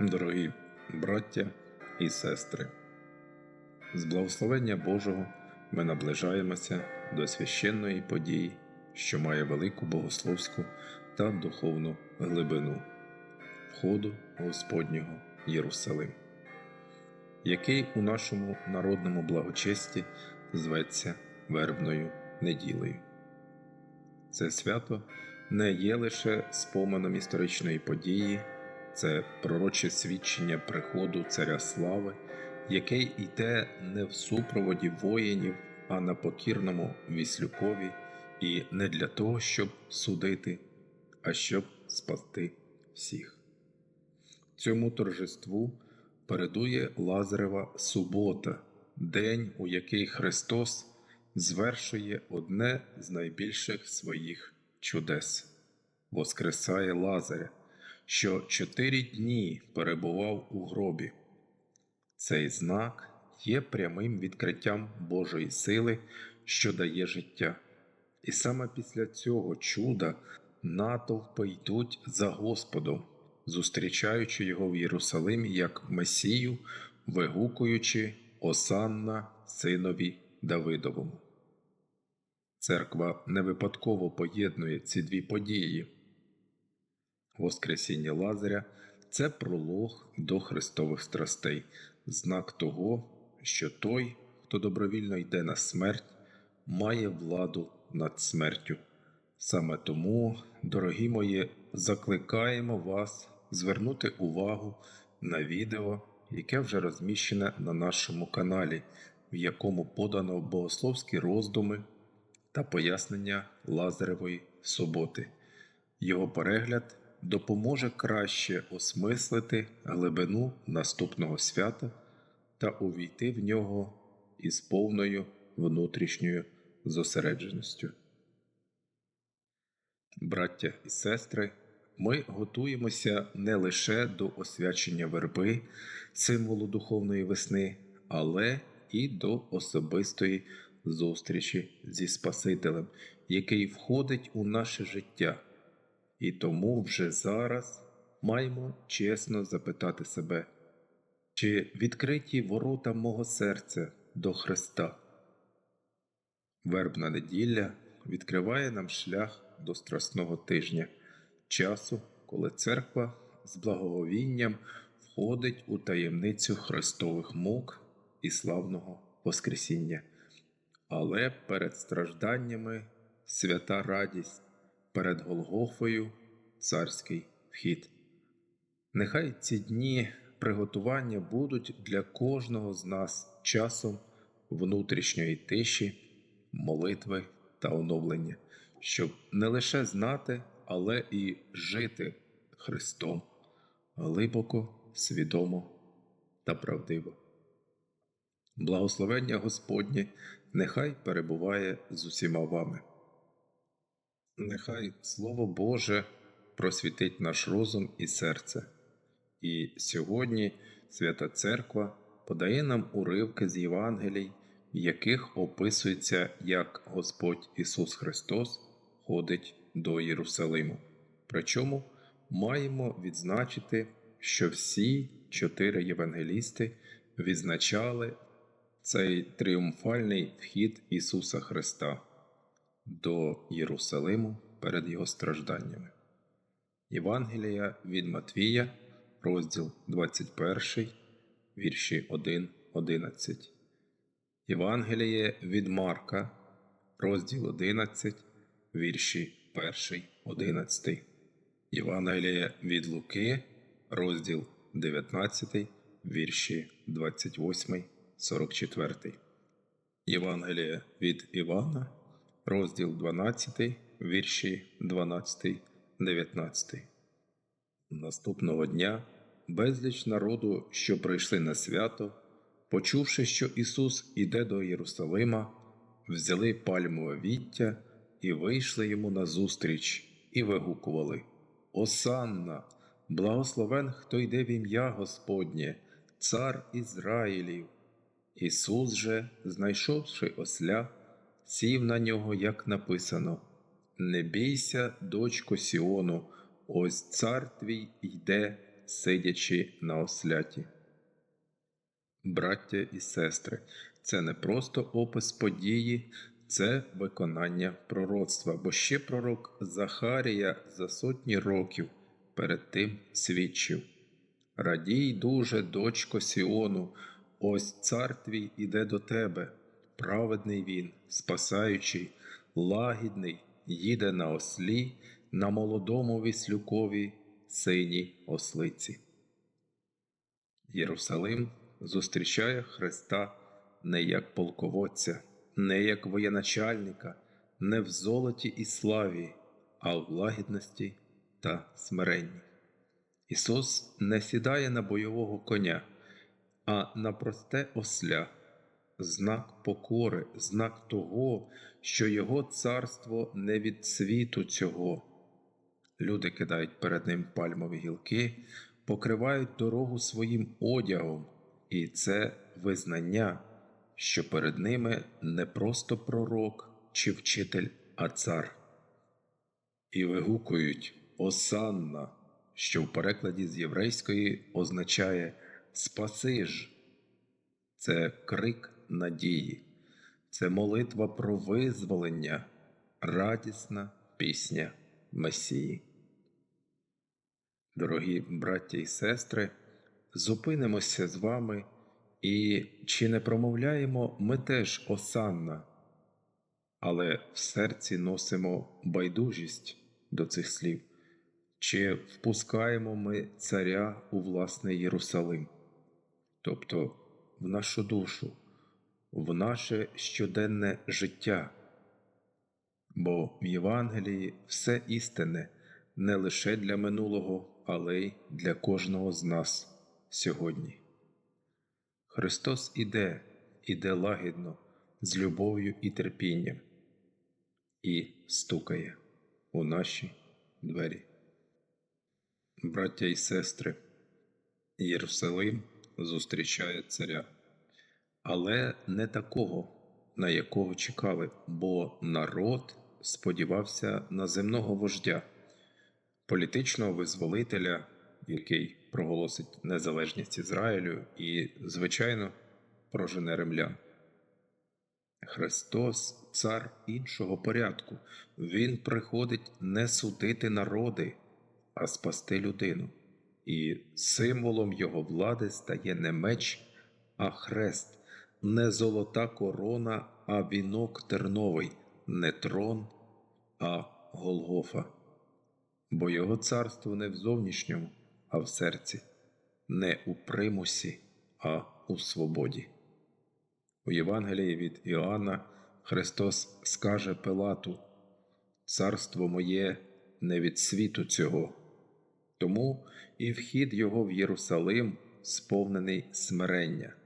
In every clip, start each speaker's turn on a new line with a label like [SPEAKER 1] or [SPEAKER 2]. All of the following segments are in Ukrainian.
[SPEAKER 1] Дорогі браття і сестри, з благословення Божого ми наближаємося до священної події, що має велику богословську та духовну глибину входу Господнього Єрусалим, який у нашому народному благочесті зветься Вербною неділею. Це свято не є лише споменом історичної події, це пророче свідчення приходу Царя Слави, який йде не в супроводі воїнів, а на покірному віслюкові, і не для того, щоб судити, а щоб спасти всіх. Цьому торжеству передує Лазарева субота, день, у який Христос звершує одне з найбільших своїх чудес. Воскресає Лазаря, що чотири дні перебував у гробі. Цей знак є прямим відкриттям Божої сили, що дає життя. І саме після цього чуда натовпи йдуть за Господом, зустрічаючи його в Єрусалимі як Месію, вигукуючи Осанна Синові Давидовому. Церква не випадково поєднує ці дві події. Воскресіння Лазаря це пролог до Христових страстей, знак того, що той, хто добровільно йде на смерть, має владу над смертю. Саме тому, дорогі мої, закликаємо вас звернути увагу на відео, яке вже розміщене на нашому каналі, в якому подано богословські роздуми та пояснення Лазаревої суботи. Його перегляд допоможе краще осмислити глибину наступного свята та увійти в нього із повною внутрішньою зосередженістю. Браття і сестри, ми готуємося не лише до освячення верби, символу духовної весни, але і до особистої зустрічі зі Спасителем, який входить у наше життя. І тому вже зараз маємо чесно запитати себе, чи відкриті ворота мого серця до Христа. Вербна неділя відкриває нам шлях до Страсного тижня, часу, коли церква з благоговінням входить у таємницю Христових мук і славного Воскресіння. Але перед стражданнями свята радість, перед Голгофою царський вхід. Нехай ці дні приготування будуть для кожного з нас часом внутрішньої тиші, молитви та оновлення, щоб не лише знати, але і жити Христом глибоко, свідомо та правдиво. Благословення Господнє нехай перебуває з усіма вами. Нехай Слово Боже просвітить наш розум і серце. І сьогодні Свята Церква подає нам уривки з Євангелій, в яких описується, як Господь Ісус Христос ходить до Єрусалиму. Причому маємо відзначити, що всі чотири євангелісти відзначали цей тріумфальний вхід Ісуса Христа до Єрусалиму перед Його стражданнями. Євангелія від Матвія, розділ 21, вірші 1, 11. Євангеліє від Марка, розділ 11, вірші 1, 11. Євангеліє від Луки, розділ 19, вірші 28, 44. Євангеліє від Івана, розділ 12, вірші 12, 19. Наступного дня безліч народу, що прийшли на свято, почувши, що Ісус іде до Єрусалима, взяли пальмове віття і вийшли йому назустріч, і вигукували Осанна, благословен, хто йде в ім'я Господнє, Цар Ізраїлів. Ісус же, знайшовши осля, сів на нього, як написано: Не бійся, дочко Сіону, ось цар твій йде, сидячи на осляті. Браття і сестри, це не просто опис події, це виконання пророцтва, бо ще пророк Захарія за сотні років перед тим свідчив. Радій дуже, дочко Сіону, ось цар твій іде до тебе, праведний він, спасаючий, лагідний, їде на ослі, на молодому віслюкові синій ослиці. Єрусалим зустрічає Христа не як полководця, не як воєначальника, не в золоті і славі, а в лагідності та смиренні. Ісус не сідає на бойового коня, а на просте осля, знак покори, знак того, що Його царство не від світу цього. Люди кидають перед ним пальмові гілки, покривають дорогу своїм одягом, і це визнання, що перед ними не просто пророк чи вчитель, а цар. І вигукують Осанна, що в перекладі з єврейської означає Спаси ж. Це крик надії, це молитва про визволення, радісна пісня Месії. Дорогі браття і сестри, зупинимося з вами і чи не промовляємо ми теж осанна, але в серці носимо байдужість до цих слів, чи впускаємо ми царя у власний Єрусалим, тобто в нашу душу, в наше щоденне життя. Бо в Євангелії все істинне не лише для минулого, але й для кожного з нас сьогодні. Христос іде, іде лагідно, з любов'ю і терпінням, і стукає у наші двері. Браття і сестри, Єрусалим зустрічає царя, але не такого, на якого чекали, бо народ сподівався на земного вождя, політичного визволителя, який проголосить незалежність Ізраїлю і, звичайно, прожене римлян. Христос цар іншого порядку. Він приходить не судити народи, а спасти людину. І символом його влади стає не меч, а хрест, не золота корона, а вінок терновий, не трон, а Голгофа. Бо його царство не в зовнішньому, а в серці, не у примусі, а у свободі. У Євангелії від Іоанна Христос скаже Пилату: Царство моє не від світу цього, тому і вхід його в Єрусалим сповнений смирення.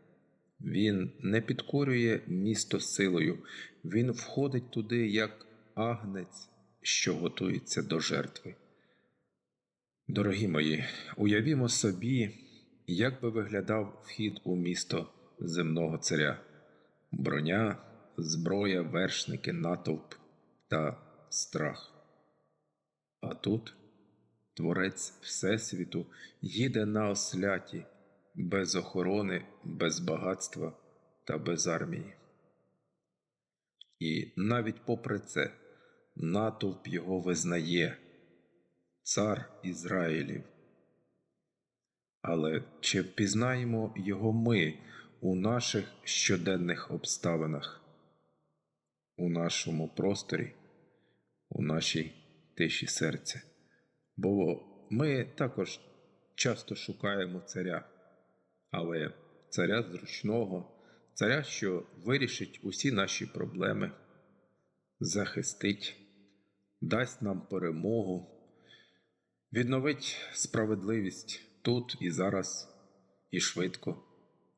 [SPEAKER 1] Він не підкорює місто силою, він входить туди як агнець, що готується до жертви. Дорогі мої, уявімо собі, як би виглядав вхід у місто земного царя броня, зброя, вершники, натовп та страх. А тут Творець Всесвіту їде на осляті, без охорони, без багатства та без армії. І навіть попри це натовп його визнає цар Ізраїлів. Але чи впізнаємо його ми у наших щоденних обставинах, у нашому просторі, у нашій тиші серця? Бо ми також часто шукаємо царя, але царя зручного, царя, що вирішить усі наші проблеми, захистить, дасть нам перемогу, відновить справедливість тут і зараз, і швидко,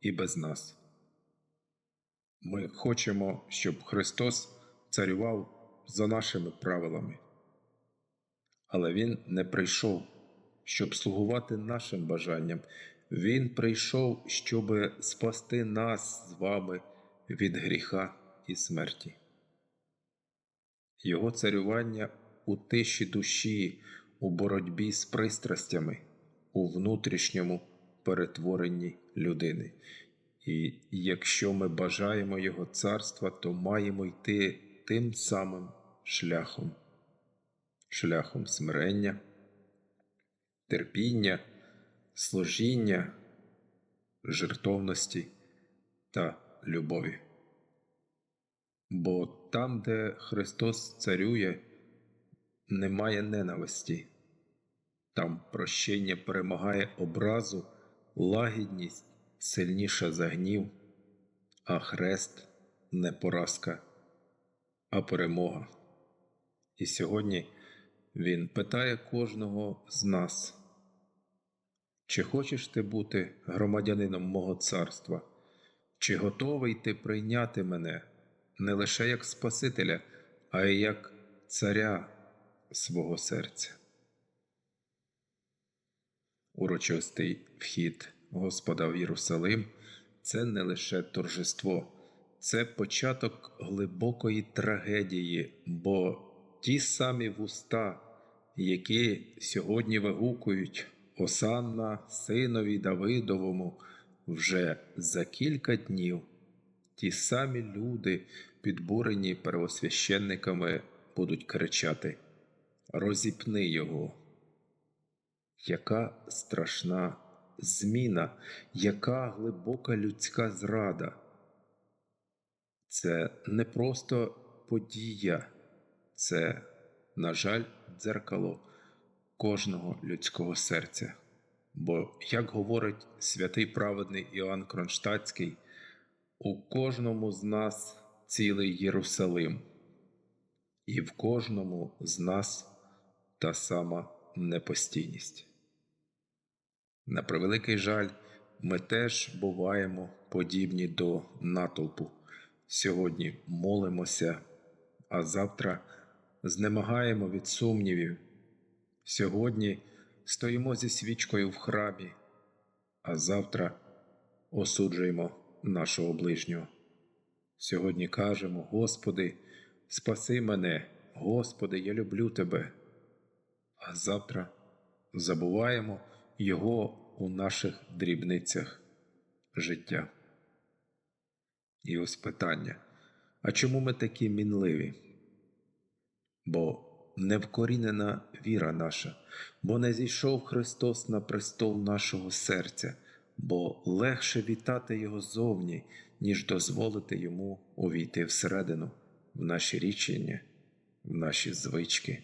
[SPEAKER 1] і без нас. Ми хочемо, щоб Христос царював за нашими правилами. Але Він не прийшов, щоб слугувати нашим бажанням. Він прийшов, щоб спасти нас з вами від гріха і смерті. Його царювання у тиші душі, у боротьбі з пристрастями, у внутрішньому перетворенні людини. І якщо ми бажаємо Його царства, то маємо йти тим самим шляхом, шляхом смирення, терпіння, служіння, жертовності та любові. Бо там, де Христос царює, немає ненависті, там прощення перемагає образу, лагідність сильніша за гнів, а хрест не поразка, а перемога. І сьогодні Він питає кожного з нас, чи хочеш ти бути громадянином мого царства, чи готовий ти прийняти мене не лише як Спасителя, а й як царя свого серця. Урочистий вхід Господа в Єрусалим це не лише торжество, це початок глибокої трагедії, бо ті самі вуста, які сьогодні вигукують Осанна синові Давидовому, вже за кілька днів ті самі люди, підбурені первосвященниками, будуть кричати Розіпни його. Яка страшна зміна, яка глибока людська зрада. Це не просто подія, це, на жаль, дзеркало кожного людського серця. Бо, як говорить святий праведний Іоанн Кронштадтський, у кожному з нас цілий Єрусалим, і в кожному з нас та сама непостійність. На превеликий жаль, ми теж буваємо подібні до натовпу. Сьогодні молимося, а завтра знемагаємо від сумнівів. Сьогодні стоїмо зі свічкою в храмі, а завтра осуджуємо нашого ближнього. Сьогодні кажемо: Господи, спаси мене, Господи, я люблю Тебе. А завтра забуваємо Його у наших дрібницях життя. І ось питання: а чому ми такі мінливі? Бо невкорінена віра наша, бо не зійшов Христос на престол нашого серця, бо легше вітати Його зовні, ніж дозволити Йому увійти всередину, в наші річення, в наші звички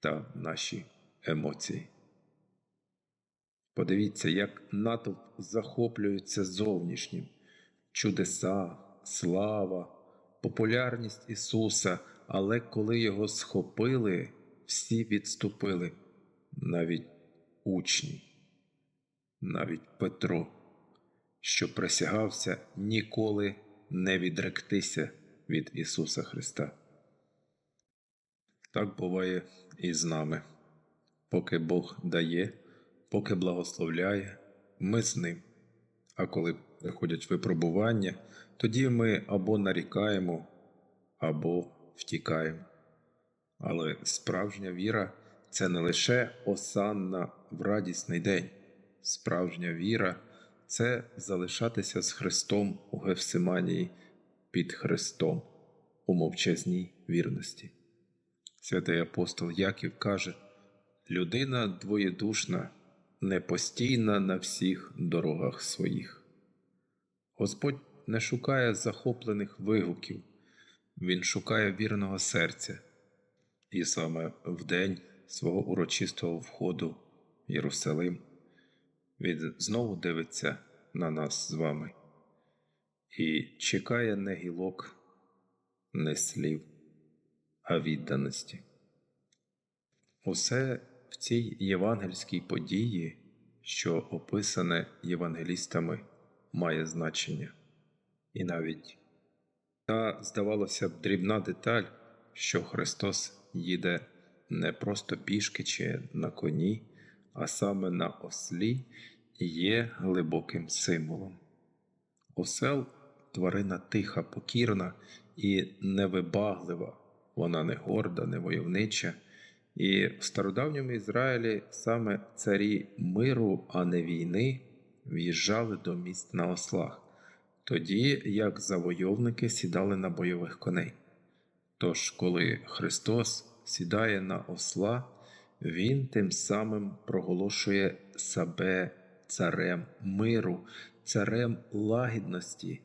[SPEAKER 1] та в наші емоції. Подивіться, як натовп захоплюється зовнішнім, чудеса, слава, популярність Ісуса, але коли Його схопили, всі відступили, навіть учні, навіть Петро, що присягався ніколи не відректися від Ісуса Христа. Так буває і з нами. Поки Бог дає, поки благословляє, ми з ним. А коли приходять випробування, тоді ми або нарікаємо, або втікаємо. Але справжня віра це не лише осанна в радісний день. Справжня віра це залишатися з Христом у Гефсиманії під Христом у мовчазній вірності. Святий апостол Яків каже: людина двоєдушна, непостійна на всіх дорогах своїх. Господь не шукає захоплених вигуків, Він шукає вірного серця, і саме в день свого урочистого входу в Єрусалим Він знову дивиться на нас з вами і чекає не гілок, не слів а відданості. Усе в цій євангельській події, що описане євангелістами, має значення. І навіть та, здавалося б, дрібна деталь, що Христос їде не просто пішки чи на коні, а саме на ослі, є глибоким символом. Осел тварина тиха, покірна і невибаглива. Вона не горда, не войовнича, І в стародавньому Ізраїлі саме царі миру, а не війни, в'їжджали до міст на ослах, тоді як завойовники сідали на бойових коней. Тож, коли Христос сідає на осла, Він тим самим проголошує себе царем миру, царем лагідності.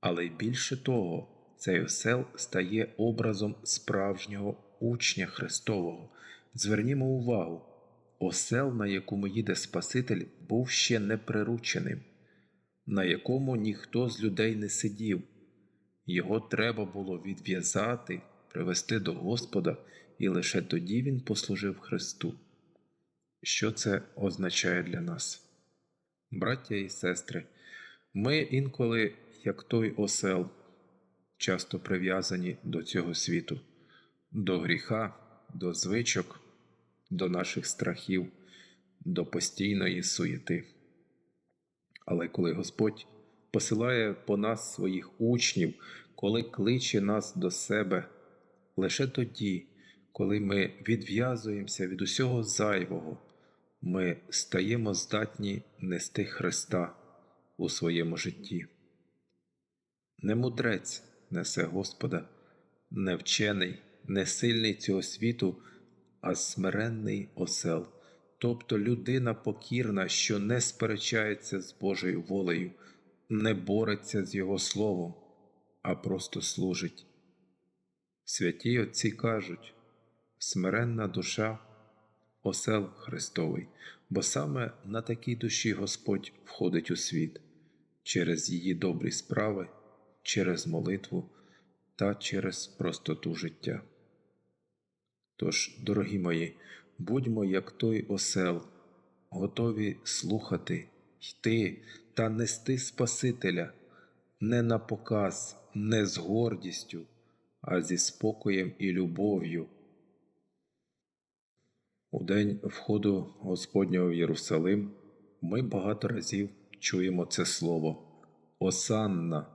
[SPEAKER 1] Але й більше того, цей осел стає образом справжнього учня Христового. Звернімо увагу, осел, на якому їде Спаситель, був ще неприрученим, на якому ніхто з людей не сидів. Його треба було відв'язати, привести до Господа, і лише тоді він послужив Христу. Що це означає для нас? Браття і сестри, ми інколи, як той осел, часто прив'язані до цього світу, до гріха, до звичок, до наших страхів, до постійної суєти. Але коли Господь посилає по нас своїх учнів, коли кличе нас до себе, лише тоді, коли ми відв'язуємося від усього зайвого, ми стаємо здатні нести Христа у своєму житті. Не мудрець несе Господа, не вчений, не сильний цього світу, а смиренний осел, тобто людина покірна, що не сперечається з Божою волею, не бореться з Його словом, а просто служить. Святі Отці кажуть смиренна душа осел Христовий, бо саме на такій душі Господь входить у світ через її добрі справи, через молитву та через простоту життя. Тож, дорогі мої, будьмо як той осел, готові слухати, йти та нести Спасителя не на показ, не з гордістю, а зі спокоєм і любов'ю. У день входу Господнього в Єрусалим ми багато разів чуємо це слово Осанна.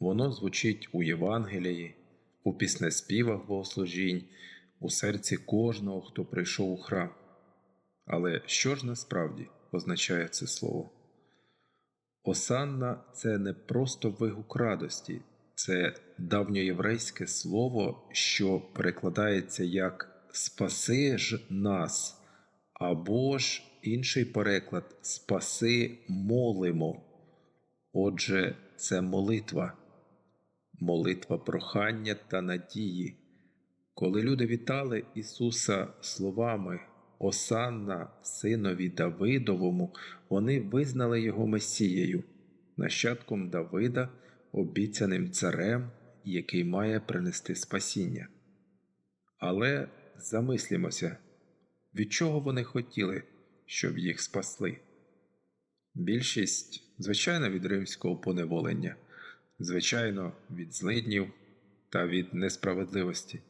[SPEAKER 1] Воно звучить у Євангелії, у піснеспівах богослужінь, у серці кожного, хто прийшов у храм. Але що ж насправді означає це слово? Осанна це не просто вигук радості, це давньоєврейське слово, що перекладається як Спаси ж нас, або ж інший переклад Спаси молимо. Отже, це молитва, молитва прохання та надії. Коли люди вітали Ісуса словами Осанна, синові Давидовому, вони визнали Його Месією, нащадком Давида, обіцяним царем, який має принести спасіння. Але замислімося, від чого вони хотіли, щоб їх спасли. Більшість, звичайно, від римського поневолення, звичайно, від злиднів та від несправедливості.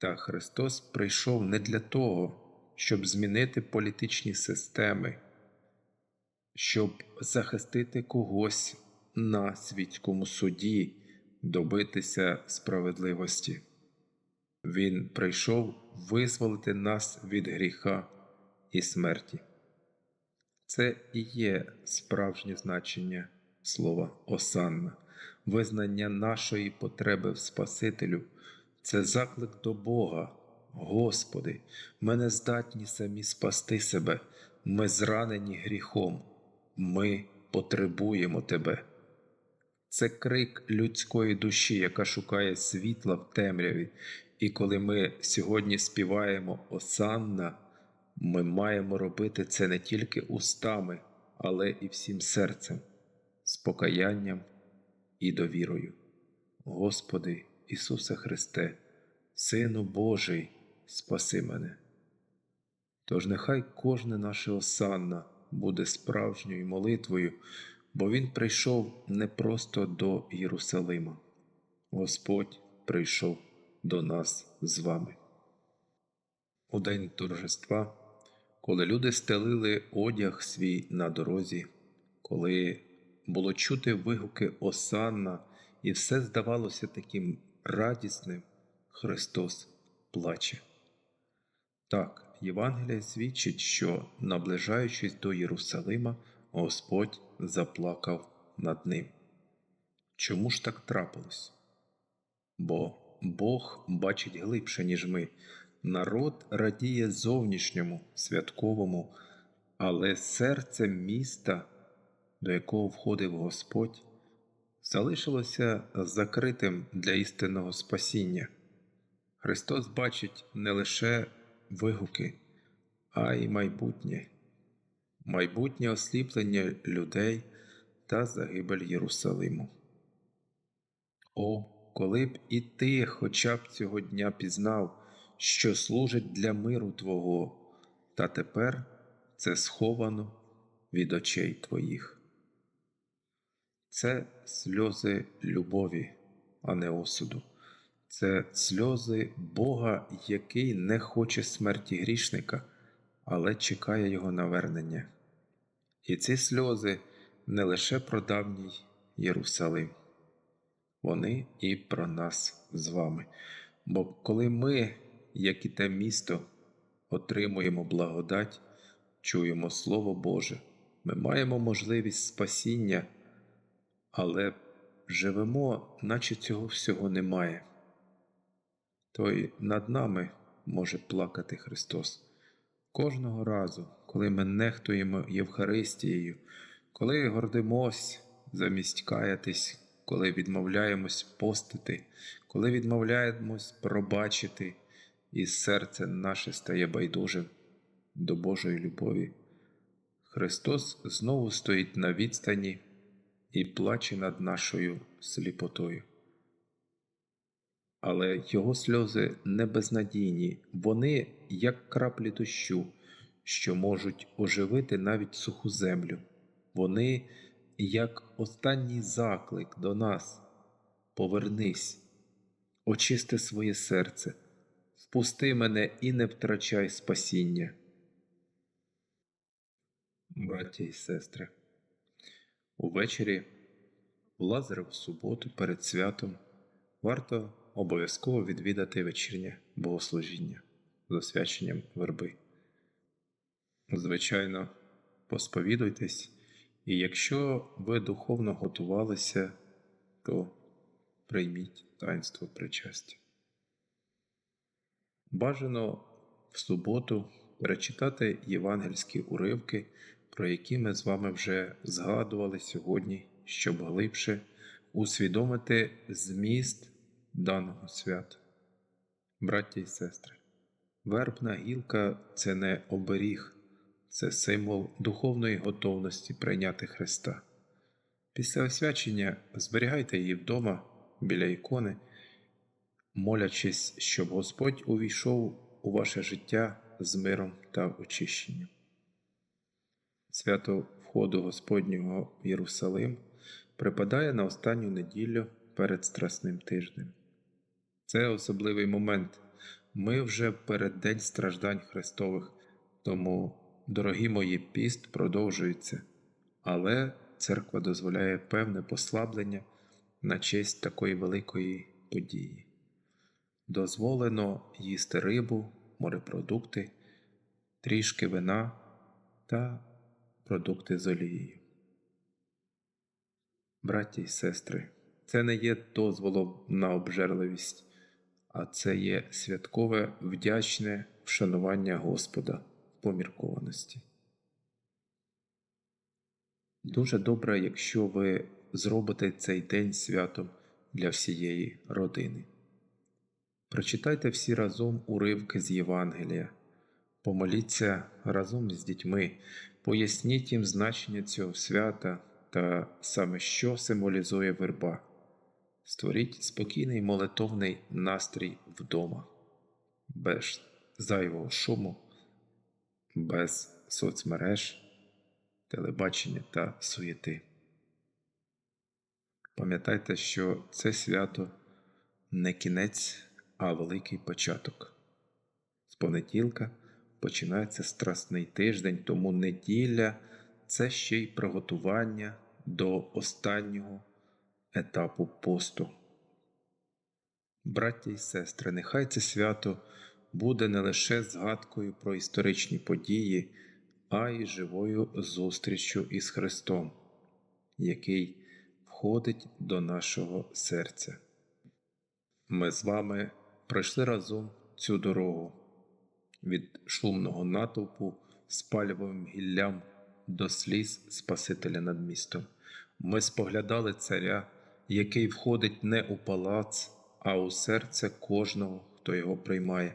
[SPEAKER 1] Та Христос прийшов не для того, щоб змінити політичні системи, щоб захистити когось на світському суді, добитися справедливості. Він прийшов визволити нас від гріха і смерті. Це і є справжнє значення слова Осанна, визнання нашої потреби в Спасителю, це заклик до Бога. Господи, ми не здатні самі спасти себе, ми зранені гріхом, ми потребуємо Тебе. Це крик людської душі, яка шукає світла в темряві, і коли ми сьогодні співаємо Осанна, ми маємо робити це не тільки устами, але і всім серцем, з покаянням і довірою. Господи Ісусе Христе, Сину Божий, спаси мене. Тож нехай кожне наше осанна буде справжньою молитвою, бо Він прийшов не просто до Єрусалима, Господь прийшов до нас з вами. У день торжества, коли люди стелили одяг свій на дорозі, коли було чути вигуки Осанна, і все здавалося таким радісним, Христос плаче. Так, Євангеліє свідчить, що, наближаючись до Єрусалима, Господь заплакав над ним. Чому ж так трапилось? Бо Бог бачить глибше, ніж ми. Народ радіє зовнішньому, святковому, але серце міста, до якого входив Господь, залишилося закритим для істинного спасіння. Христос бачить не лише вигуки, а й майбутнє, майбутнє осліплення людей та загибель Єрусалиму. О, коли б і ти хоча б цього дня пізнав, що служить для миру Твого, та тепер це сховано від очей Твоїх. Це сльози любові, а не осуду. Це сльози Бога, який не хоче смерті грішника, але чекає його навернення. І ці сльози не лише про давній Єрусалим, вони і про нас з вами. Бо коли ми, як і те місто, отримуємо благодать, чуємо Слово Боже, ми маємо можливість спасіння, але живемо, наче цього всього немає то й над нами може плакати Христос. Кожного разу, коли ми нехтуємо Євхаристією, коли гордимось замість каятись, коли відмовляємось постити, коли відмовляємось пробачити, і серце наше стає байдужим до Божої любові. Христос знову стоїть на відстані і плаче над нашою сліпотою. Але його сльози не безнадійні, вони як краплі дощу, що можуть оживити навіть суху землю. Вони як останній заклик до нас. Повернись, очисти своє серце, впусти мене і не втрачай спасіння. Браті і сестри, увечері в Лазареву суботу перед святом варто обов'язково відвідати вечірнє богослужіння з освяченням верби. Звичайно, посповідуйтесь, і якщо ви духовно готувалися, то прийміть таїнство причастя. Бажано в суботу перечитати євангельські уривки, про які ми з вами вже згадували сьогодні, щоб глибше усвідомити зміст даного свята. Браття і сестри, вербна гілка це не оберіг, це символ духовної готовності прийняти Христа. Після освячення зберігайте її вдома біля ікони, молячись, щоб Господь увійшов у ваше життя з миром та очищенням. Свято входу Господнього в Єрусалим припадає на останню неділю перед Страсним тижнем. Це особливий момент. Ми вже перед День страждань Христових, тому, дорогі мої, піст продовжується, але церква дозволяє певне послаблення на честь такої великої події. Дозволено їсти рибу, морепродукти, трішки вина та продукти з олією. Браті й сестри, це не є дозволом на обжерливість а це є святкове вдячне вшанування Господа поміркованості. Дуже добре, якщо ви зробите цей день святом для всієї родини. Прочитайте всі разом уривки з Євангелія, помоліться разом з дітьми, поясніть їм значення цього свята та саме що символізує верба. Створіть спокійний молитовний настрій вдома, без зайвого шуму, без соцмереж, телебачення та суєти. Пам'ятайте, що це свято не кінець, а великий початок. З понеділка починається страсний тиждень, тому неділя це ще й приготування до останнього етапу посту. Браття і сестри, нехай це свято буде не лише згадкою про історичні події, а й живою зустріччю із Христом, який входить до нашого серця. Ми з вами пройшли разом цю дорогу від шумного натовпу з гіллям до сліз Спасителя над містом. Ми споглядали царя, який входить не у палац, а у серце кожного, хто його приймає.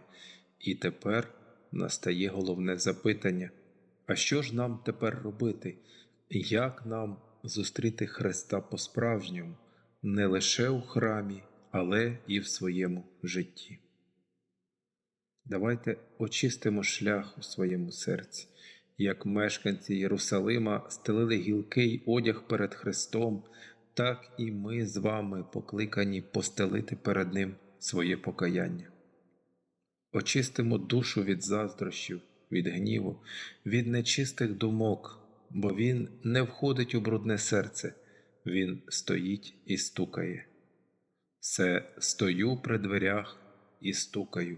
[SPEAKER 1] І тепер настає головне запитання: а що ж нам тепер робити? Як нам зустріти Христа по-справжньому, не лише у храмі, але і в своєму житті? Давайте очистимо шлях у своєму серці, як мешканці Єрусалима стелили гілкий одяг перед Христом, так і ми з вами покликані постелити перед Ним своє покаяння. Очистимо душу від заздрощів, від гніву, від нечистих думок, бо Він не входить у брудне серце, Він стоїть і стукає. Все стою при дверях і стукаю.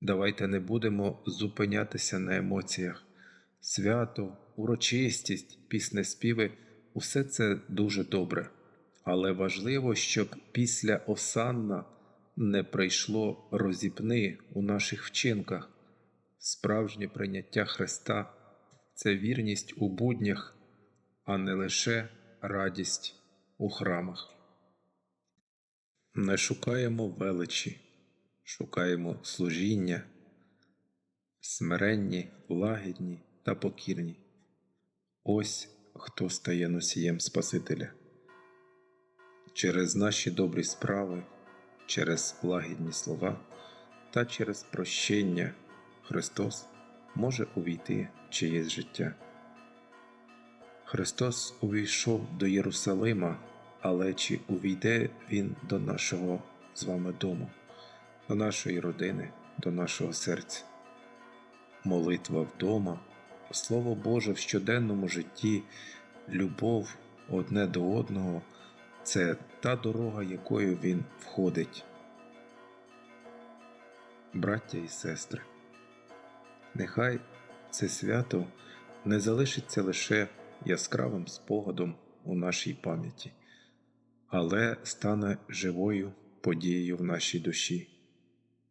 [SPEAKER 1] Давайте не будемо зупинятися на емоціях. Свято, урочистість, піснеспіви усе це дуже добре. Але важливо, щоб після осанна не прийшло розіпни у наших вчинках. Справжнє прийняття Христа це вірність у буднях, а не лише радість у храмах. Не шукаємо величі, шукаємо служіння, смиренні, лагідні та покірні. Ось хто стає носієм Спасителя. Через наші добрі справи, через лагідні слова та через прощення Христос може увійти в чиєсь життя. Христос увійшов до Єрусалима, але чи увійде Він до нашого з вами дому, до нашої родини, до нашого серця? Молитва вдома, Слово Боже в щоденному житті, любов одне до одного це та дорога, якою Він входить. Браття і сестри, нехай це свято не залишиться лише яскравим спогадом у нашій пам'яті, але стане живою подією в нашій душі.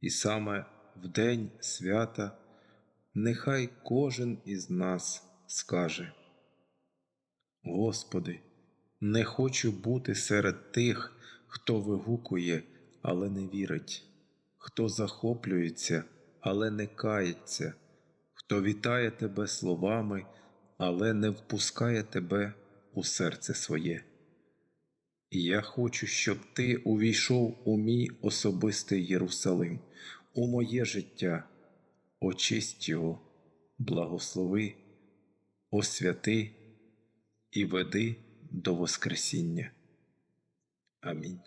[SPEAKER 1] І саме в день свята нехай кожен із нас скаже: Господи, не хочу бути серед тих, хто вигукує, але не вірить, хто захоплюється, але не кається, хто вітає тебе словами, але не впускає тебе у серце своє. Я хочу, щоб ти увійшов у мій особистий Єрусалим, у моє життя, очисть його, благослови, освяти і веди до Воскресіння. Амінь.